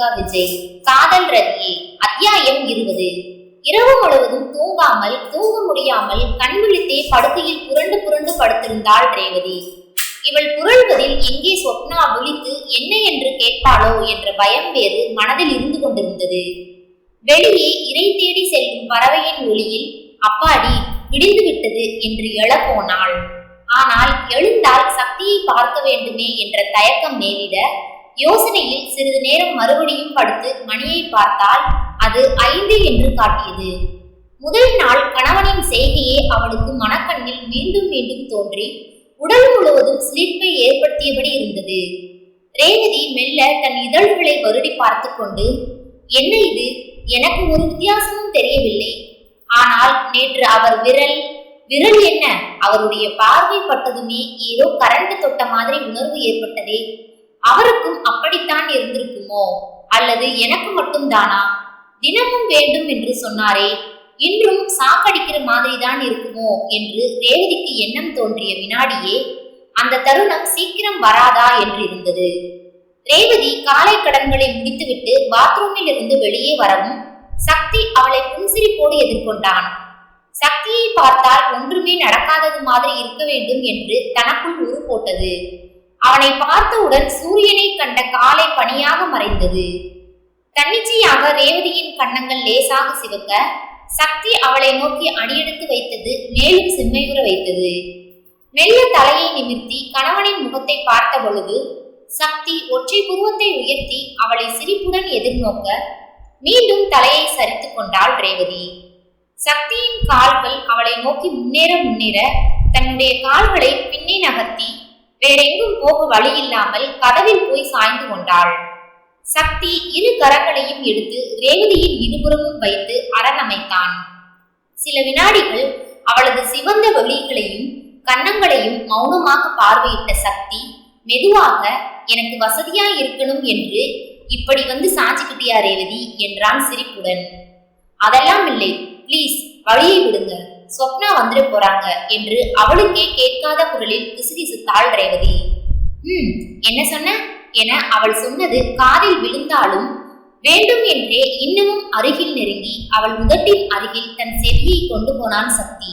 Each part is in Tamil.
ரேணுகா விஜய். காதல் ரதியே அத்தியாயம் இருபது. இரவு முழுவதும் தூங்காமல் தூங்க முடியாமல் கண்விழித்தே படுக்கையில் புரண்டு புரண்டு படுத்திருந்தாள் ரேவதி. இவள் புரள்வதில் எங்கே சொப்னா விழித்து என்ன என்று கேட்பாளோ என்ற பயம் வேறு மனதில் இருந்து கொண்டிருந்தது. வெளியே இறை தேடி செல்லும் பறவையின் ஒளியில் அப்பாடி விடிந்து விட்டது என்று எழப்போனாள் ஆனால் எழுந்தால் சக்தியை பார்க்க வேண்டுமே என்ற தயக்கம் மேலிட யோசனையில் சிறிது நேரம் மறுபடியும் படுத்து மணியை பார்த்தால் அது ஐந்து என்று காட்டியது. முதல் நாள் கணவனின் செய்தியே அவளுக்கு மனக்கண்ணில் மீண்டும் மீண்டும் தோன்றி உடல் முழுவதும் சிலிர்ப்பை ஏற்படுத்தியபடி இருந்தது. ரேவதி மெல்ல தன் இதழ்களை வருடி பார்த்து கொண்டு என்ன இது? எனக்கு ஒரு வித்தியாசமும் தெரியவில்லை. ஆனால் நேற்று அவர் விரல் விரல் என்ன? அவருடைய பார்வை பட்டதுமே ஏதோ கரண்ட் தொட்ட மாதிரி உணர்வு ஏற்பட்டதே. அவருக்கும் அப்படித்தான் இருந்திருக்குமோ? அல்லது எனக்கு மட்டும்தானா? தினமும் வேண்டும் என்று சொன்னாரே. இன்றும் சாக்கடிக்கிற மாதிரி தான் இருக்குமோ? என்று ரேவதிக்கு எண்ணம் தோன்றிய வினாடியே அந்த தருணம் சீக்கிரம் வராதா என்று இருந்தது. ரேவதி காலை கடன்களை முடித்துவிட்டு பாத்ரூமில் இருந்து வெளியே வரவும் சக்தி அவளை புன்சிரிப்போடு எதிர்கொண்டான். சக்தியை பார்த்தால் ஒன்றுமே நடக்காதது மாதிரி இருக்க வேண்டும் என்று தனக்குள் உரு போட்டது அவனை பார்த்தவுடன் சூரியனை கண்ட காலை பனியாக மறைந்தது. தன்னிச்சையாக ரேவதியின் கன்னங்கள் லேசாக சிவக்க சக்தி அவளை நோக்கி அடியெடுத்து வைத்தது மேலும் சிம்மையுற வைத்தது. மெல்ல தலையை நிமிர்த்தி கணவனின் முகத்தை பார்த்த பொழுது சக்தி ஒற்றை புருவத்தை உயர்த்தி அவளை சிரிப்புடன் எதிர்நோக்க மீண்டும் தலையை சரித்து கொண்டாள் ரேவதி. சக்தியின் கால்கள் அவளை நோக்கி முன்னேற முன்னேற தன்னுடைய கால்களை பின்னே நகர்த்தி வேறெங்கும் போக வழி இல்லாமல் கதவில் போய் சாய்ந்து கொண்டாள். சக்தி இரு கரங்களையும் எடுத்து ரேவதியின் இருபுறமும் வைத்து அரணமைத்தான் சில வினாடிகள் அவளது சிவந்த வழிகளையும் கன்னங்களையும் மௌனமாக பார்வையிட்ட சக்தி மெதுவாக எனக்கு வசதியா இருக்கணும் என்று இப்படி வந்து சாஞ்சிக்கிட்டியா ரேவதி? என்றான் சிரிப்புடன். அதெல்லாம் இல்லை ப்ளீஸ் வழியை விடுங்க. சொப்னா வந்துட போறாங்க என்று அவளுக்கே கேட்காத குரலில் கிசுகிசுத்தாள் ரேவதி ம் என்ன சொன்ன? என அவள் சொன்னது காதில் விழுந்தாலும் வேண்டும் என்றே இன்னமும் அருகில் நெருங்கி அவள் முதட்டின் அருகில் தன் செவியை கொண்டு போனான் சக்தி.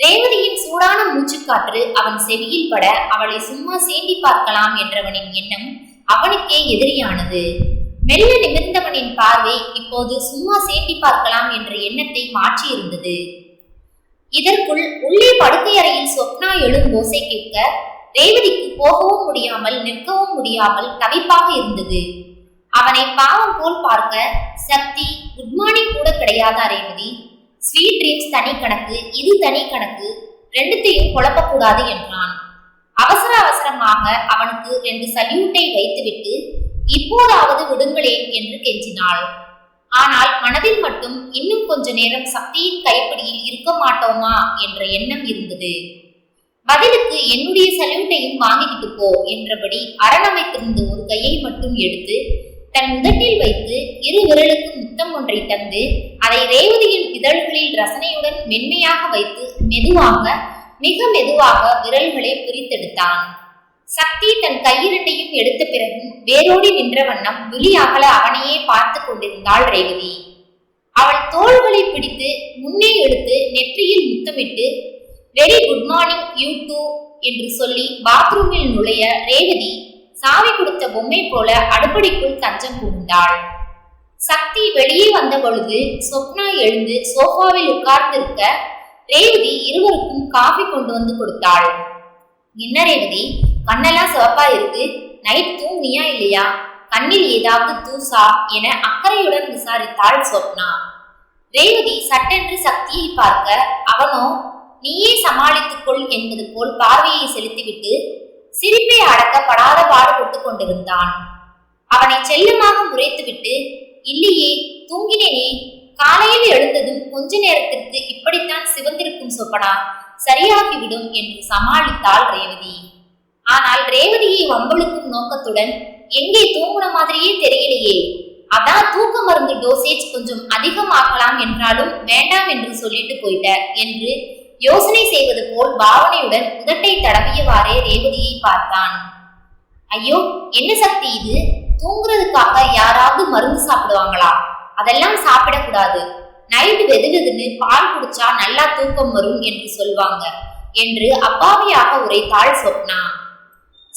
ரேவதியின் சூடான மூச்சுக்காற்று அவன் செவியில் பட அவளை சும்மா சீண்டி பார்க்கலாம் என்றவனின் எண்ணம் அவனுக்கே எதிரியானது. மெல்ல நிமிர்ந்தவனின் பார்வை இப்போது சும்மா சீண்டி பார்க்கலாம் என்ற எண்ணத்தை மாற்றியிருந்தது. இதற்குள் உள்ளே படுக்கையறையில் சொப்னா எழும் ஓசை கேட்க ரேவதிக்கு போகவும் முடியாமல் நிற்கவும் முடியாமல் தவிப்பாக இருந்தது. அவனை பாவம் போல் பார்க்க சக்தி குட் மார்னிங் கூட கிடையாதா ரேவதி? ஸ்வீட் ட்ரீம்ஸ் தனி கணக்கு இது தனி கணக்கு ரெண்டுத்தையும் குழப்பக்கூடாது என்றான். அவசர அவசரமாக அவனுக்கு ரெண்டு சல்யூட்டை வைத்துவிட்டு இப்போதாவது விடுங்களேன் என்று கெஞ்சினாள். ஆனால் மனதில் மட்டும் இன்னும் கொஞ்ச நேரம் சக்தியின் கைப்பிடியில் இருக்க மாட்டோமா என்ற எண்ணம் இருந்தது. பதிலுக்கு என்னுடைய சல்யூட்டையும் வாங்கிக்கிட்டு போ என்றபடி அரணமைத்திருந்த ஒரு கையை மட்டும் எடுத்து தன் உதட்டில் வைத்து இரு விரலுக்கு முத்தம் ஒன்றை தந்து அதை ரேவதியின் இதழ்களில் ரசனையுடன் மென்மையாக வைத்து மெதுவாக மிக மெதுவாக விரல்களை பிரித்தெடுத்தான். சக்தி தன் கையிரண்டையும் எடுத்த பிறகும் வேரோடி நின்ற வண்ணம் விழியாகல அவனையே பார்த்து கொண்டிருந்தாள் ரேவதி. அவள் தோள்களை பிடித்து முன்னே எடுத்து நெற்றியில் முத்தமிட்டு very good morning you too என்று சொல்லி பாத்ரூமில் நுழைய ரேவதி சாவி கொடுத்த பொம்மை போல அடுப்படிக்குள் தஞ்சம் புகுந்தாள். சக்தி வெளியே வந்த பொழுது சொப்னா எழுந்து சோஃபாவில் உட்கார்ந்திருக்க ரேவதி இருவருக்கும் காஃபி கொண்டு வந்து கொடுத்தாள். என்ன ரேவதி கண்ணெல்லாம் சிவப்பா இருக்கு. நைட் தூங்கியா இல்லையா? கண்ணில் ஏதாவது தூசா என அக்கறையுடன் விசாரித்தாள் சொப்னா. ரேவதி சட்டென்று சக்தியை பார்க்க அவனோ நீயே சமாளித்துக்கொள் என்பது போல் பார்வையை செலுத்திவிட்டு சிரிப்பை அடக்க படாத பாடுபட்டு கொண்டிருந்தான். அவனை செல்லமாக முறைத்துவிட்டு இல்லையே தூங்கினேனே காலையில் எழுந்ததும் கொஞ்ச நேரத்திற்கு இப்படித்தான் சிவந்திருக்கும் சொப்பனா சரியாகிவிடும் என்று சமாளித்தாள் ரேவதி. ஆனால் ரேவதியை வம்பளுக்கும் நோக்கத்துடன் எங்கே தூங்குன மாதிரியே தெரியலையே. அதான் தூக்க மருந்து டோசேஜ் கொஞ்சம் அதிகமாக்கலாம் என்றாலும் வேண்டாம் என்று சொல்லிட்டு போயிட்ட என்று யோசனை செய்வது போல் பாவனையுடன் உதட்டை தடவியவாறே ரேவதியை பார்த்தான். ஐயோ என்ன சக்தி இது? தூங்குறதுக்காக யாராவது மருந்து சாப்பிடுவாங்களா? அதெல்லாம் சாப்பிடக்கூடாது. நைட்டு வெது வெதுன்னு பால் குடிச்சா நல்லா தூக்கம் வரும் என்று சொல்வாங்க என்று அப்பாவியாக உரைத்தாள் சொப்னா.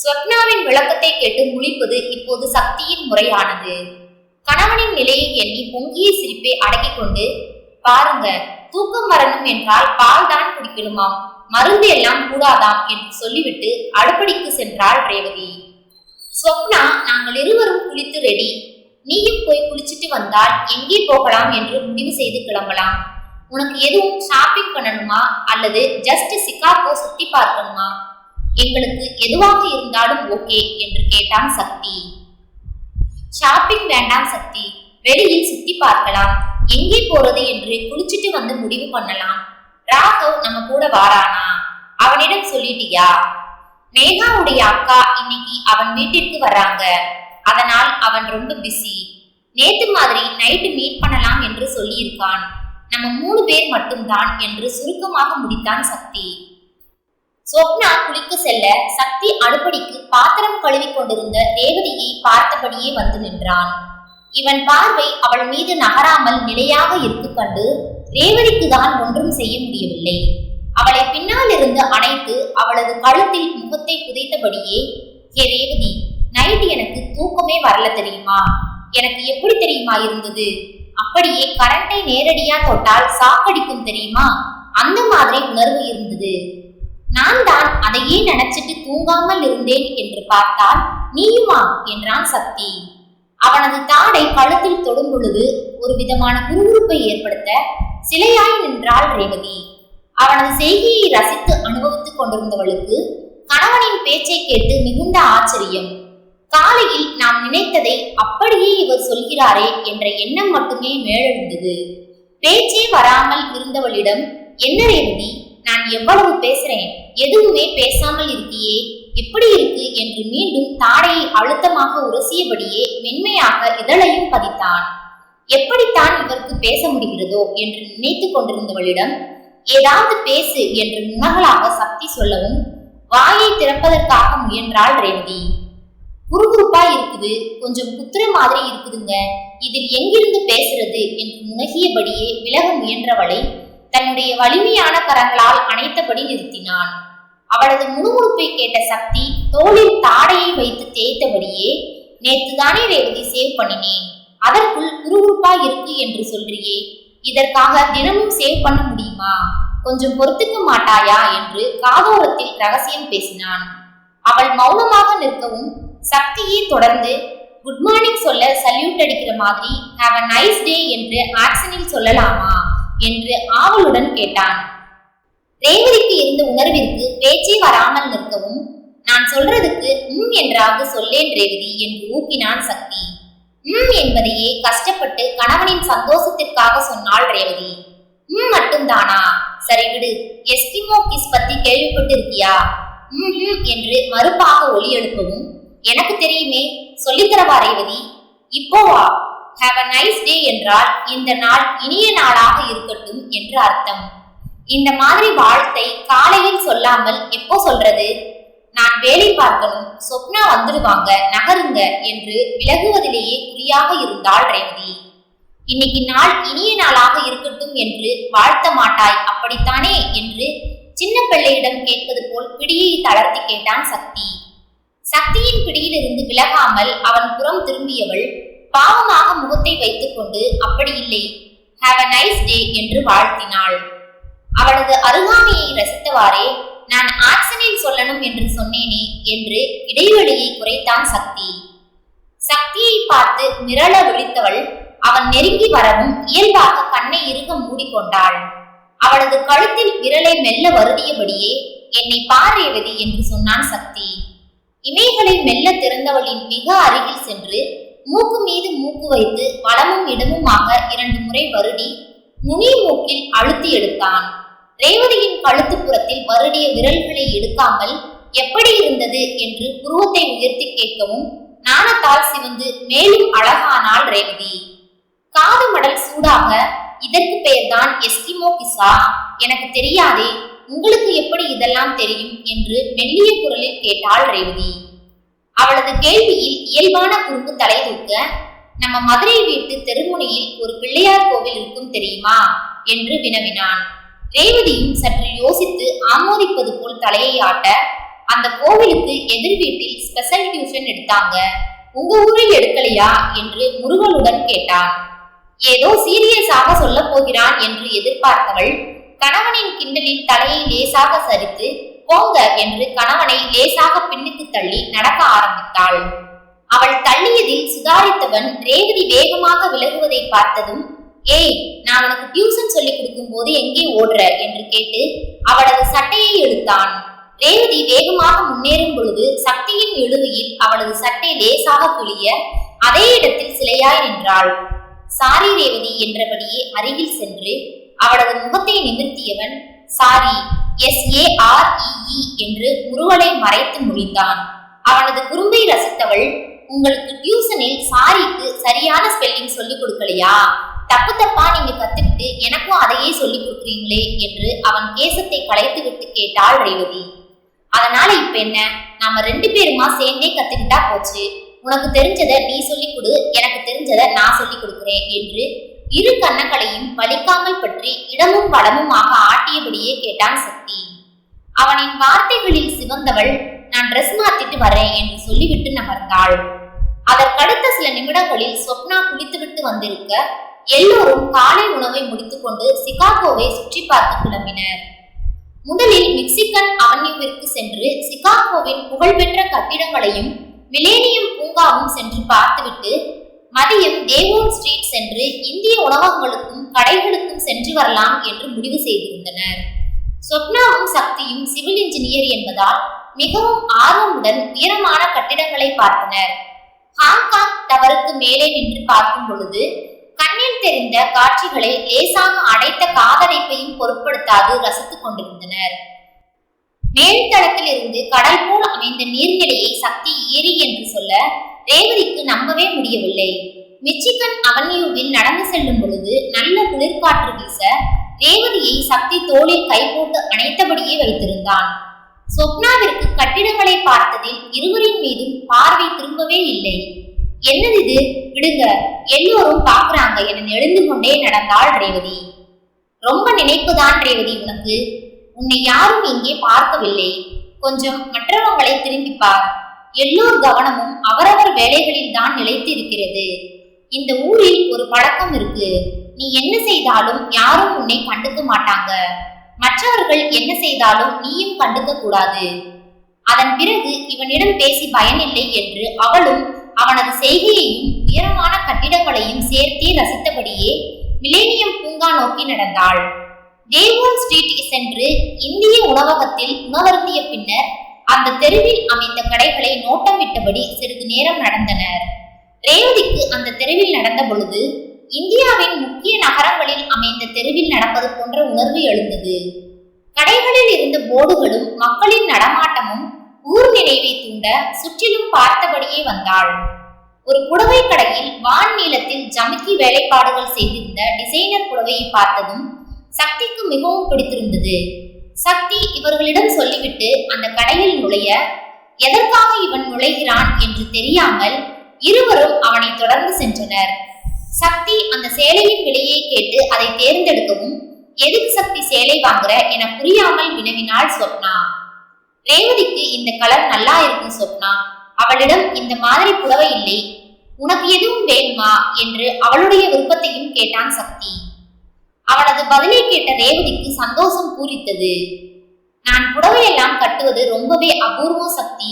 ஸ்வப்னாவின் விளக்கத்தை கேட்டு முழிப்பது இப்போது சக்தியின் முறையானது. கணவனின் நிலையை எண்ணி பொங்கிய சிரிப்பை அடக்கிக் கொண்டு பாருங்க தூக்கம் வரணும் என்றால் பால் தான் குடிக்கணுமாம் மருந்து எல்லாம் கூடாதாம் என்று சொல்லிவிட்டு அடுப்படிக்கு சென்றாள் ரேவதி. ஸ்வப்னா நாங்கள் இருவரும் குளித்து ரெடி. நீயும் போய் குளிச்சுட்டு வந்தால் எங்கே போகலாம் என்று முடிவு செய்து கிளம்பலாம். உனக்கு எதுவும் ஷாப்பிங் பண்ணணுமா? அல்லது ஜஸ்ட் சிகாகோ சுத்தி பார்க்கணுமா? எங்களுக்கு எதுவாக இருந்தாலும் ஓகே என்று கேட்டான் சக்தி. ஷாப்பிங் வேண்டாம் சக்தி. வெளியில் சுத்தி பார்க்கலாம். எங்கே போறது என்று குளிச்சுட்டு வந்து முடிவு பண்ணலாம். ராகவ் நம்ம கூட வாரானா? அவனிடம் சொல்லிட்டியா? மேகாவுடைய அக்கா இன்னைக்கு அவன் வீட்டிற்கு வர்றாங்க அதனால் அவன் ரொம்ப பிஸி நேத்து மாதிரி நைட்டு மீட் பண்ணலாம் என்று சொல்லியிருக்கான். நம்ம மூணு பேர் மட்டும்தான் என்று சுருக்கமாக முடித்தான் சக்தி. சொப்னா குளிக்க செல்ல சக்தி அடுப்படிக்கு பாத்திரம் கழுவி கொண்டிருந்த ரேவதியை பார்த்தபடியே வந்து நின்றான். இவன் பார்வை அவள் மீது நகராமல் நிலையாக இருக்க கண்டு ரேவதிக்கு தான் ஒன்றும் செய்ய முடியவில்லை. அவளை பின்னால் இருந்து அணைத்து அவளது கழுத்தில் முகத்தை புதைத்தபடியே ஏ ரேவதி நைட் எனக்கு தூக்கமே வரல தெரியுமா? எனக்கு எப்படி தெரியுமா இருந்தது? அப்படியே கரண்டை நேரடியா தொட்டால் சாக்கடிக்கும் தெரியுமா? அந்த மாதிரி உணர்வு இருந்தது. நான் தான் அதையே நினைச்சிட்டு தூங்காமல் இருந்தேன் என்று பார்த்தால் நீயுமா? என்றான் சக்தி. அவனது தாடை கழுத்தில் தொடும் பொழுது ஒரு விதமான குறுகுறுப்பை ஏற்படுத்த சிலையாய் நின்றாள் ரேவதி. அவனது செய்கையை ரசித்து அனுபவித்துக் கொண்டிருந்தவளுக்கு கணவனின் பேச்சை கேட்டு மிகுந்த ஆச்சரியம். காலையில் நாம் நினைத்ததை அப்படியே இவர் சொல்கிறாரே என்ற எண்ணம் மட்டுமே மேலெழுந்தது. பேச்சே வராமல் இருந்தவளிடம் என்ன ரேவதி நான் எவ்வளவு பேசுறேன்? எதுவுமே பேசாமல் இருக்கியே? எப்படி இருக்கு? என்று மீண்டும் தாடையை அழுத்தமாக உரசியபடியே மென்மையாக இதழையும் பதித்தான். எப்படித்தான் இவருக்கு பேச முடிகிறதோ என்று நினைத்து கொண்டிருந்தவளிடம் ஏதாவது பேசு என்று முன்னகலாக சக்தி சொல்லவும் வாயை திறப்பதற்காக முயன்றாள் ரேவதி. குறுகுறுப்பா இருக்குது கொஞ்சம் குத்துற மாதிரி இருக்குதுங்க. இதில் எங்கிருந்து பேசுறது? என்று முனகியபடியே விலக முயன்றவளை தன்னுடைய வலிமையான கரங்களால் அணைத்தபடி நிறுத்தினான். அவளது முணுமுணுப்பை கேட்ட சக்தி தோளில் தாடையை வைத்து தேய்த்தபடியே நேத்து தானே ரேவதி சேவ் பண்ணினேன். அதற்குள் குறுகுறுப்பா இருக்கு என்று சொல்றியே. இதற்காக தினமும் சேவ் பண்ண முடியுமா? கொஞ்சம் பொறுத்துக்க மாட்டாயா? என்று காதோரத்தில் ரகசியம் பேசினான். அவள் மௌனமாக நிற்கவும் சக்தியை தொடர்ந்து குட் மார்னிங் சொல்ல சல்யூட் அடிக்கிற மாதிரி ஹாவ் அ நைஸ் டே என்று ஆக்சனில் சொல்லலாமா? என்று ஆவலுடன் கேட்டான். ரேவதிக்கு இருந்த உணர்விற்கு பேச்சே வராமல் நிற்கவும் நான் சொல்றதுக்கு உம் என்றாவது சொல்லேன் ரேவதி என்று ஊப்பினான் சக்தி. உம் என்பதையே கஷ்டப்பட்டு கணவனின் சந்தோஷத்திற்காக சொன்னாள் ரேவதி. உம் மட்டும்தானா? சரி விடு எஸ்கிமோ கிஸ் பத்தி கேள்விப்பட்டிருக்கியா? உம் உம் என்று மறுப்பாக ஒலி எழுப்பவும் எனக்கு தெரியுமே சொல்லித்தரவா ரேவதி? இப்போ வா. ஹாவ் அ நைஸ் டே என்றால் இந்த நாள் இனிய நாளாக இருக்கட்டும் என்று அர்த்தம். இந்த மாதிரி வாழ்த்தை காலையில் சொல்லாமல் எப்போ சொல்றது? நான் வேலை பார்க்கணும் சொப்னா வந்துடுவாங்க நகருங்க என்று விலகுவதிலேயே குறியாக இருந்தாள் ரேவதி. இன்னைக்கு நாள் இனிய நாளாக இருக்கட்டும் என்று வாழ்த்த மாட்டாய் அப்படித்தானே என்று சின்ன பிள்ளையிடம் கேட்பது போல் பிடியை தளர்த்தி கேட்டான் சக்தி. சக்தியின் பிடியிலிருந்து விலகாமல் அவன் புறம் திரும்பியவள் பாவமாக முகத்தை வைத்துக்கொண்டு அப்படி இல்லை. ஹாவ் அ நைஸ் டே என்று வாழ்த்தினாள். அவளது அருகாமையை ரசித்தவாறே நான் ஆக்சனில் சொல்லணும் என்று சொன்னேனே என்று இடைவெளியை குறைத்தான் சக்தி. சக்தியை பார்த்து மிரள விழித்தவள் அவன் நெருங்கி வரவும் இயல்பாக கண்ணை இறுக மூடிக்கொண்டாள். அவளது கழுத்தில் விரலை மெல்ல வருடியபடியே என்னை பாரேவதி என்று சொன்னான் சக்தி. இமைகளை மெல்ல திறந்தவளின் மிக அருகில் சென்று மூக்கு மீது மூக்கு வைத்து வலமும் இடமுமாக இரண்டு முறை வருடி நுனி மூக்கில் அழுத்தி எடுத்தான். ரேவதியின் கழுத்துப்புறத்தில் வருடிய விரல்களை எடுக்காமல் எப்படி இருந்தது என்று புருவத்தை உயர்த்தி கேட்கவும் நாணத்தால் சிவந்து மேலும் அழகானாள் ரேவதி. காது மடல் சூடாக இதற்கு பெயர்தான் எஸ்கிமோ கிசா எனக்கு தெரியாதே உங்களுக்கு எப்படி இதெல்லாம் தெரியும்? என்று மெல்லிய குரலில் கேட்டாள் ரேவதி. அவளது கேள்வியில் இயல்பான குறும்பு தலை தூக்க நம்ம மதுரை வீட்டு தெருமுனையில் ஒரு பிள்ளையார் கோவில் இருக்கும் தெரியுமா? என்று வினவினான். ரேவதியும் சற்று யோசித்து ஆமோதிப்பது போல் தலையை ஆட்ட அந்த கோவிலுக்கு எதிர் வீட்டில் ஸ்பெஷல் டியூஷன் எடுத்தாங்க. உங்க ஊரில் எடுக்கலையா? என்று முருகனுடன் கேட்டான். ஏதோ சீரியஸாக சொல்ல போகிறான் என்று எதிர்பார்த்தவள் கணவனின் கிண்டலில் தலையை லேசாக சரித்து போங்க என்று கணவனை லேசாக பின்னுக்கு தள்ளி நடக்க ஆரம்பித்தாள். அவள் தள்ளியதில் சுதாரித்தவன் ரேவதி வேகமாக விலகுவதை பார்த்ததும் ஏய் நான் உனக்கு டியூஷன் சொல்லி கொடுக்கும் போது எங்கே ஓடுற? என்று கேட்டு அவளது சட்டையை இழுத்தான் ரேவதி வேகமாக முன்னேறும் பொழுது சக்தியின் இழுவையில் அவளது சட்டை லேசாக கிழிய அதே இடத்தில் சிலையாய் நின்றாள். சாரி ரேவதி என்றபடியே அருகில் சென்று அவளது முகத்தை நிமிர்த்தியவன் சாரி எஸ் என்று முருவலை மறைத்து முடித்தான். அவனது குறும்பை ரசித்தவள் உங்களுக்கு டியூசனில் சாரிக்கு சரியான ஸ்பெல்லிங் சொல்லிக் கொடுக்கலையா? தப்பு தப்பா நீங்க கத்துக்கிட்டு எனக்கும் அதையே சொல்லி கொடுக்குறீங்களே? என்று அவன் கேசத்தை களைத்து விட்டு கேட்டாள் ரேவதி. அதனால இப்ப என்ன? நாம ரெண்டு பேருமா சேர்ந்தே கத்துக்கிட்டா போச்சு. உனக்கு தெரிஞ்சதை நீ சொல்லிக் கொடு எனக்கு தெரிஞ்சதை நான் சொல்லிக் கொடுக்குறேன் என்று இரு கண்ணங்களையும் வலிக்காமல் பற்றி இடமும் படமுமாக ஆட்டியபடியே கேட்டான் சக்தி. அவனின் வார்த்தைகளில் சிவந்தவள் நான் ட்ரெஸ் மாத்திட்டு வரேன் என்று சொல்லிவிட்டு நகர்ந்தாள். அதற்கடுத்த சில நிமிடங்களில் சொப்னா குளித்துவிட்டு வந்திருக்க எல்லோரும் காலை உணவை முடித்துக்கொண்டு சிகாகோவை சுற்றி பார்த்து கிளம்பினர் முதலில் மெக்சிகன் அவன்யூவிற்கு சென்று சிகாகோவின் புகழ்பெற்ற கட்டிடங்களையும் மிலேனியம் பூங்காவும் சென்று பார்த்துவிட்டு மதியம் தேவோன் ஸ்ட்ரீட் சென்று இந்திய உணவகங்களுக்கும் கடைகளுக்கும் சென்று வரலாம் என்று முடிவு செய்திருந்தனர். சொப்னாவும் சக்தியும் சிவில் இன்ஜினியர் என்பதால் மிகவும் ஆர்வமுடன் உயரமான கட்டிடங்களை பார்த்தனர். ஹாங்காங் டவருக்கு மேலே நின்று பார்க்கும் பொழுது கண்ணில் தெரிந்த காட்சிகளை லேசாக அடைத்த காதடைப்பையும் பொருட்படுத்தாது ரசித்துக் கொண்டிருந்தனர். மேல்தளத்தில் இருந்து கடல் போல் அமைந்த நீர்நிலையை சக்தி ஏரி என்று சொல்ல ரேவதிக்கு நம்பவே முடியவில்லை. மிச்சிகன் அவன்யூவில் நடந்து செல்லும் பொழுது நல்ல குளிர்காற்று வீச ரேவதியை சக்தி தோளில் கை போட்டு அணைத்தபடியே வைத்திருந்தான். சொப்னாவிற்கு கட்டிடங்களை பார்த்ததில் இருவரின் மீதும் பார்வை திரும்பவே இல்லை. என்னது இது விடுங்க எல்லோரும் பாக்குறாங்க என எழுந்து கொண்டே நடந்தாள் ரேவதி. ரொம்ப நினைப்புதான் ரேவதி உனக்கு. உன்னை யாரும் இங்கே பார்க்கவில்லை. கொஞ்சம் மற்றவங்களை திரும்பி பார். எல்லோர் கவனமும் அவரவர் வேலைகளில் தான் நிலைத்து இருக்கிறது இந்த ஊரில் ஒரு பழக்கம் இருக்கு. நீ என்ன செய்தாலும் யாரும் உன்னை கண்டுக்க மாட்டாங்க. மற்றவர்கள் என்ன செய்தாலும் நீயும் கண்டுக்க கூடாது. அதன் பிறகு இவனிடம் பேசி பயனில்லை என்று அவளும் அவனது செய்கையையும் உயரமான கட்டிடங்களையும் சேர்த்தே ரசித்தபடியே மிலேனியம் பூங்கா நோக்கி நடந்தாள். டேவோன் ஸ்ட்ரீட் சென்று இந்திய உணவகத்தில் உணவருந்திய பின்னர் அந்த தெருவில் அமைந்த கடைகளை நோட்டமிட்டபடி சிறிது நேரம் நடந்தனர். ரேவதிக்கு அந்த தெருவில் நடந்த பொழுது இந்தியாவின் முக்கிய நகரங்களில் அமைந்த தெருவில் நடப்பது போன்ற உணர்வு எழுந்தது. கடைகளில் இருந்த போர்டுகளும் மக்களின் நடமாட்டமும் ஊர் நினைவை தூண்ட சுற்றிலும் பார்த்தபடியே வந்தாள். ஒரு புடவை கடையில் வான் நீளத்தில் ஜமுக்கி வேலைப்பாடுகள் செய்திருந்த டிசைனர் புடவையை பார்த்ததும் சக்திக்கு மிகவும் பிடித்திருந்தது. சக்தி இவர்களிடம் சொல்லிவிட்டு அந்த கடையில் நுழைய எதற்காக இவன் நுழைகிறான் என்று தெரியாமல் இருவரும் அவனை தொடர்ந்து சென்றனர். சக்தி அந்த சேலையின் விலையை கேட்டு அதை தேர்ந்தெடுக்கவும் எதுக்கு சக்தி சேலை வாங்குற என புரியாமல் வினவினாள் சொப்னா. ரேவதிக்கு இந்த கலர் நல்லா இருக்கும் சொப்னா. அவளிடம் இந்த மாதிரி புடவை இல்லை. உனக்கு எதுவும் வேணுமா? என்று அவளுடைய விருப்பத்தையும் கேட்டான் சக்தி. அவளது பதிலை கேட்ட ரேவதிக்கு சந்தோஷம் பூரித்தது. நான் புடவையெல்லாம் கட்டுவது ரொம்பவே அபூர்வம் சக்தி.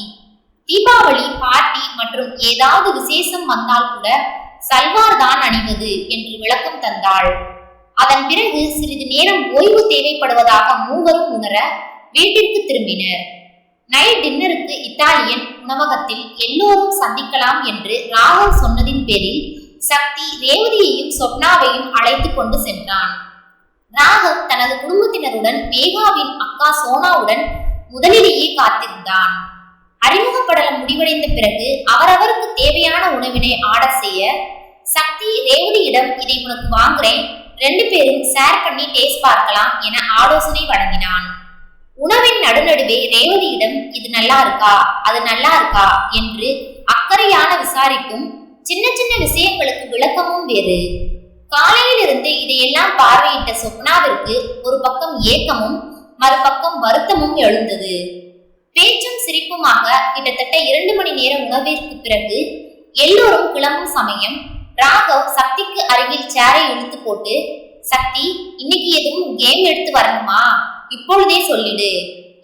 தீபாவளி பார்ட்டி மற்றும் ஏதாவது விசேஷம் வந்தால் கூட சல்வார் தான் அணிவது என்று விளக்கம் தந்தாள். அதன் பிறகு சிறிது நேரம் ஓய்வு தேவைப்படுவதாக மூவரும் உணர வீட்டிற்கு திரும்பினர். நைட் டின்னருக்கு இத்தாலியன் உணவகத்தில் எல்லோரும் சந்திக்கலாம் என்று ராகவ் சொன்னதின் பேரில் சக்தி ரேவதியையும் சொப்னாவையும் அழைத்து கொண்டு சென்றான். ராகவ் தனது குடும்பத்தினருடன் மேகாவின் அக்கா சோனாவுடன் முதலிலேயே காத்திருந்தான். அறிமுகப்படலம் முடிவடைந்த பிறகு அவரவருக்கு தேவையான உணவினை ஆர்டர் செய்ய சக்தி ரேவதியிடம் இதை உனக்கு வாங்குறேன். ரெண்டு பேரும் ஷேர் பண்ணி டேஸ்ட் பார்க்கலாம் என ஆலோசனை வழங்கினான். உணவின் நடுநடுவே ரேவதியிடம் இது நல்லா இருக்கா? அது நல்லா இருக்கா? என்று அக்கறையான விசாரிப்பும் சின்ன சின்ன விஷயங்களுக்கு விளக்கமும் வேறு. காலையிலிருந்து இதையெல்லாம் பார்வையிட்ட சொப்னாவிற்கு ஒரு பக்கம் ஏக்கமும் மறுபக்கம் வருத்தமும் எழுந்தது. பேச்சும் சிரிப்புமாக கிட்டத்தட்ட இரண்டு மணி நேர உணவிற்கு பிறகு எல்லோரும் கிளம்பும் சமயம் ராகவ் சக்திக்கு அருகில் சேரை இழுத்து போட்டு சக்தி இன்னைக்கு எதுவும் கேம் எடுத்து வரணுமா? இப்பொழுதே சொல்லிடு.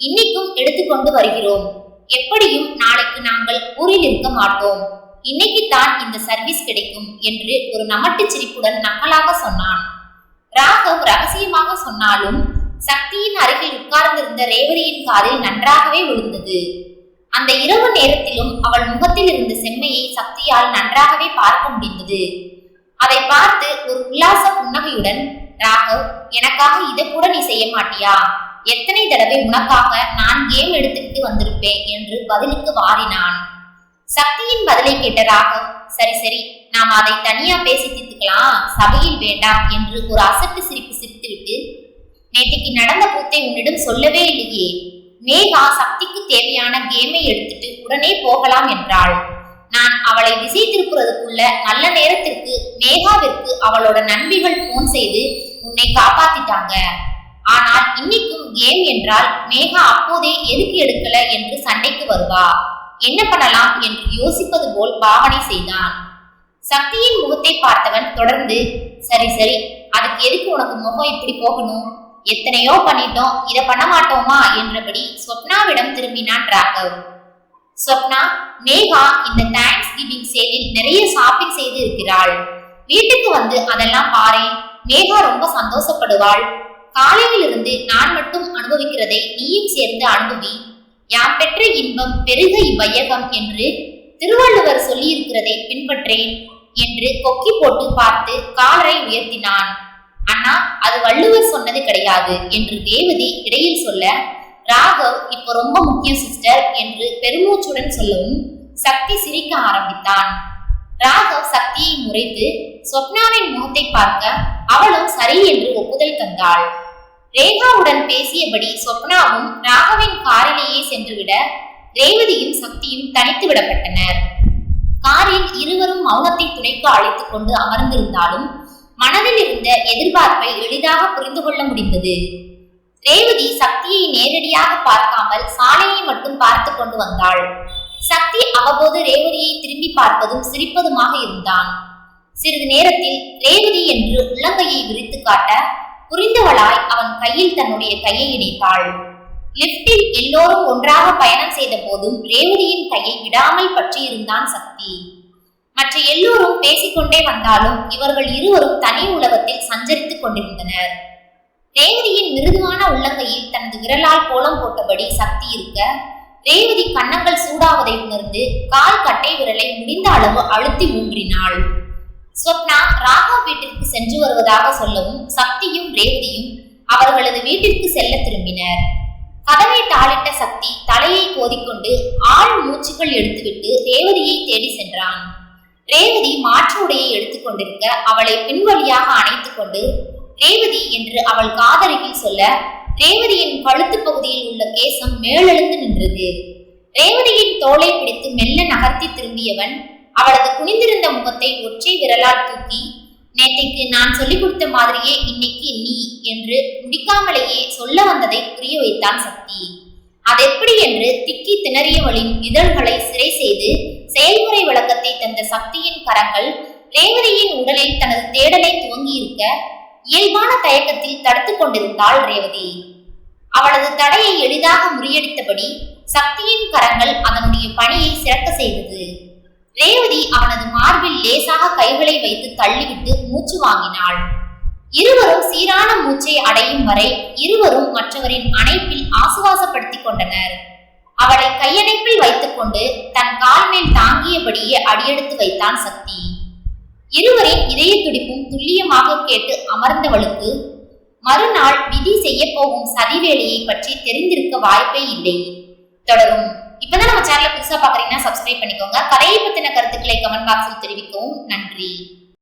இன்னைக்கும் எடுத்துக்கொண்டு வருகிறோம். எப்படியும் நாளைக்கு நாங்கள் ஊரில் இருக்க மாட்டோம். இன்னைக்கு தான் இந்த சர்வீஸ் கிடைக்கும் என்று ஒரு நமட்டு சிரிப்புடன் நக்கலாக சொன்னான். ராகவ் ரகசியமாக சொன்னாலும் சக்தியின் அருகில் உட்கார்ந்திருந்த ரேவதியின் காதில் நன்றாகவே விழுந்தது. அந்த இரவு நேரத்திலும் அவள் முகத்தில் இருந்த செம்மையை சக்தியால் நன்றாகவே பார்க்க முடிந்தது. அதை பார்த்து ஒரு உல்லாச புன்னகையுடன் ராகவ் எனக்காக இதை கூட நீ செய்ய மாட்டியா? எத்தனை தடவை உனக்காக நான் கேம் எடுத்துக்கிட்டு வந்திருப்பேன் என்று பதிலுக்கு வாரினான். சக்தியின் பதிலை கேட்ட ராகவ் சரி சரி நாம் அதை தனியா பேசி தீர்த்துக்கலாம் சபையில் வேண்டாம் என்று ஒரு அசட்டு சிரிப்பு சிரித்துவிட்டு நேற்றுக்கு நடந்த கூத்தை உன்னிடம் சொல்லவே இல்லையே. மேகா சக்திக்கு தேவையான கேமை எடுத்துட்டு உடனே போகலாம் என்றாள். நான் அவளை திசை திருப்புறதுக்குள்ள நல்ல நேரத்திற்கு மேகாவிற்கு அவளோட நண்பிகள் போன் செய்து உன்னை காப்பாத்திட்டாங்க. ஆனால் இன்னைக்கும் கேம் என்றால் மேகா அப்போதே எதுக்கு எடுக்கல? என்று சண்டைக்கு வருவா. என்ன பண்ணலாம் என்று யோசிப்பது போல் பாவனை செய்தான். சக்தியின் முகத்தை பார்த்தவன் தொடர்ந்து சரி சரி அதுக்கு எதுக்கு உனக்கு முகம் இப்படி போகணும்? எத்தனையோ பண்ணிட்டோம் இதை பண்ண மாட்டோமா? என்றபடி சொப்னாவிடம் திரும்பினான் ராகவ். சொப்னா மேகா இந்த தேங்க்ஸ் கிவிங் சேலில் நிறைய ஷாப்பிங் செய்து இருக்கிறாள். வீட்டுக்கு வந்து அதெல்லாம் பாரேன் மேகா ரொம்ப சந்தோஷப்படுவாள். காலையிலிருந்து நான் மட்டும் அனுபவிக்கிறதை நீயும் சேர்ந்து அனுபவி. யாம் பெற்ற இன்பம் பெருக இவ்வையகம் என்று திருவள்ளுவர் சொல்லியிருக்கிறதை பின்பற்றேன் என்று கொக்கி போட்டு பார்த்து காலரை உயர்த்தினான். அண்ணா அது வள்ளுவர் சொன்னது கிடையாது என்று ரேவதி இடையில் சொல்ல ராகவ் இப்போ ரொம்ப முக்கியம் சிஸ்டர் என்று பெருமூச்சுடன் சொல்லவும் சக்தி சிரிக்க ஆரம்பித்தான். ராகவ் சக்தியை முறைத்து சொப்னாவின் முகத்தை பார்க்க அவளும் சரி என்று ஒப்புதல் தந்தாள். ரேகாவுடன் பேசியபடி சொப்னாவும் ராகவின் காரிலேயே சென்றுவிட ரேவதியும் சக்தியும் தனித்து விடப்பட்டனர். காரில் இருவரும் மௌனத்தை துடைக்க அழைத்துக் கொண்டு அமர்ந்திருந்தாலும் மனதில் இருந்த எதிர்பார்ப்பை எளிதாக புரிந்து கொள்ள முடிந்தது. ரேவதி சக்தியை நேரடியாக பார்க்காமல் சாலையை மட்டும் பார்த்து கொண்டு வந்தாள். சக்தி அவ்வப்போது ரேவதியை திரும்பி பார்ப்பதும் சிரிப்பதுமாக இருந்தான். சிறிது நேரத்தில் ரேவதி என்று உள்ளங்கையை விரித்து காட்ட புரிந்தவளாய் அவன் கையில் தன்னுடைய கையை இணைத்தாள். லிப்டில் எல்லோரும் ஒன்றாக பயணம் செய்த போதும் ரேவதியின் கையை விடாமல் பற்றியிருந்தான் சக்தி. மற்ற எல்லோரும் பேசிக்கொண்டே வந்தாலும் இவர்கள் இருவரும் தனி உலகத்தில் சஞ்சரித்துக் கொண்டிருந்தனர். ரேவதியின் மிருதுவான உள்ளங்கையில் தனது விரலால் கோலம் போட்டபடி சக்தி இருக்க ரேவதி கன்னங்கள் சூடாவதை உணர்ந்து கால் கட்டை விரலை முடிந்த அளவு அழுத்தி ஊன்றினாள் ஸ்வப்னா ராகவ் வீட்டிற்கு சென்று வருவதாக சொல்லவும் சக்தியும் ரேவதியும் அவர்களது வீட்டிற்கு செல்ல திரும்பினர். கதவை தாளிட்ட சக்தி தலையை கோதிக்கொண்டு ஆள் மூச்சுகள் எடுத்துவிட்டு ரேவதியை தேடி சென்றான். ரேவதி மாற்று உடையை எடுத்துக்கொண்டிருக்க அவளை பின்வழியாக அணைத்துக் கொண்டு ரேவதி என்று அவள் காதருகில் சொல்ல ரேவதியின் கழுத்து பகுதியில் உள்ள கேசம் மேலெழுந்து நின்றது. ரேவதியின் தோலை பிடித்து மெல்ல நகர்த்தி திரும்பியவன் அவளது குனிந்திருந்த முகத்தை ஒற்றை விரலால் தூக்கி நேற்றைக்கு நான் சொல்லிக் கொடுத்த மாதிரியே இன்னைக்கு நீ என்று முடிக்காமலேயே சொல்ல வந்ததை புரிய வைத்தான் சக்தி. அதெப்படி என்று திக்கி திணறியவளின் இதழ்களை சிறை செய்து செயல்முறை விளக்கத்தை தந்த சக்தியின் கரங்கள் ரேவதியின் உடலில் தனது தேடலை துவங்கி இருக்க இயல்பான தயக்கத்தில் தடுத்துக் கொண்டிருந்தாள் ரேவதி. அவளது தடையை எளிதாக முறியடித்தபடி சக்தியின் கரங்கள் அதனுடைய பணியை சிறக்க செய்தது. ரேவதி அவனது மார்பில் லேசாக கைகளை வைத்து தள்ளிவிட்டு மூச்சு வாங்கினாள். இருவரும் சீரான மூச்சை அடையும் வரை இருவரும் மற்றவரின் அணைப்பில் ஆசுவாசப்படுத்திக் கொண்டனர். அவளை கையணைப்பில் வைத்துக்கொண்டு தன் கால் மேல் தாங்கியபடியே அடியெடுத்து வைத்தான் சக்தி. இருவரின் இதய துடிப்பும் துல்லியமாக கேட்டு அமர்ந்தவளுக்கு மறுநாள் விதி செய்ய போகும் சதி பற்றி தெரிந்திருக்க வாய்ப்பே இல்லை. தொடரும். இப்பதான் நம்ம சேனலை புதுசா பாக்குறீங்கன்னா சப்ஸ்கிரைப் பண்ணிக்கோங்க. கதையை பத்தின கருத்துக்களை கமெண்ட் பாக்ஸில் தெரிவிக்கவும். நன்றி.